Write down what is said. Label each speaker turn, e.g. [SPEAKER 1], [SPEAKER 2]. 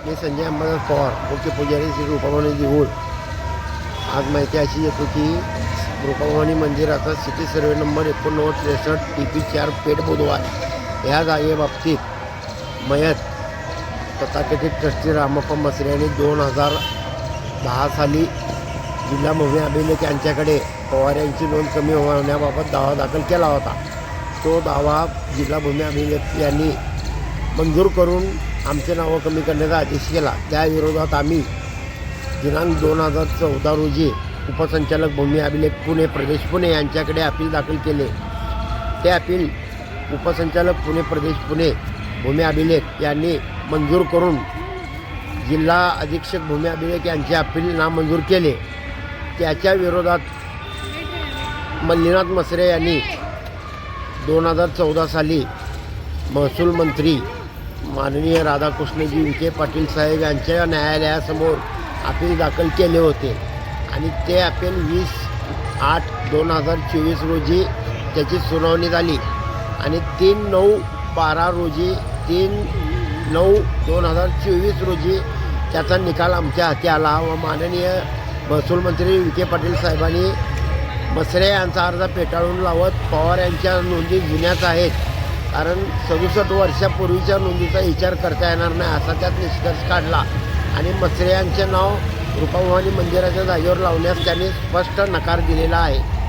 [SPEAKER 1] मी संजय अंबादास पवार मुख्य पुजारी श्री रूपाभवानी देऊळ आज माहिती अशी येतो की रूपाभवानी मंदिराचा सिटी सर्वे नंबर एकोणनव्वद त्रेसष्ट टी पी चार पेठ बुधवार ह्या जागेबाबतीत मयत तथाकथित ट्रस्टी रामप्पा मसरे यांनी दोन हजार दहा साली जिल्हा भूमी अभिलेख यांच्याकडे पवार यांची नोंद कमी होण्याबाबत दावा दाखल केला होता तो दावा जिल्हा भूमी अभिलेख यांनी मंजूर करून आमचे नावं कमी करण्याचा आदेश केला. त्याविरोधात आम्ही दिनांक दोन हजार चौदा रोजी उपसंचालक भूमी अभिलेख पुणे प्रदेश पुणे यांच्याकडे अपील दाखल केले. ते अपील उपसंचालक पुणे प्रदेश पुणे भूमी अभिलेख यांनी मंजूर करून जिल्हा अधीक्षक भूमी अभिलेख यांचे अपील नामंजूर केले. त्याच्या विरोधात मल्लीनाथ मसरे यांनी दोन हजार चौदा साली महसूल मंत्री माननीय राधाकृष्णजी विखे पाटील साहेब यांच्या न्यायालयासमोर अपील दाखल केले होते. आणि ते अपील वीस आठ दोन हजार चोवीस रोजी त्याची सुनावणी झाली. आणि तीन नऊ बारा रोजी तीन नऊ दोन हजार चोवीस रोजी त्याचा निकाल आमच्या हाती आला. व माननीय महसूल मंत्री विखे पाटील साहेबांनी मसरे यांचा अर्ज फेटाळून लावत पवार यांच्या नोंदी जुन्याच आहेत. कारण सदुसष्ट वर्षापूर्वीच्या नोंदीचा विचार करता येणार नाही असा त्यात निष्कर्ष काढला. आणि मसरे यांचे नाव रूपाभवानी मंदिराच्या जागेवर लावण्यास त्यांनी स्पष्ट नकार दिलेला आहे.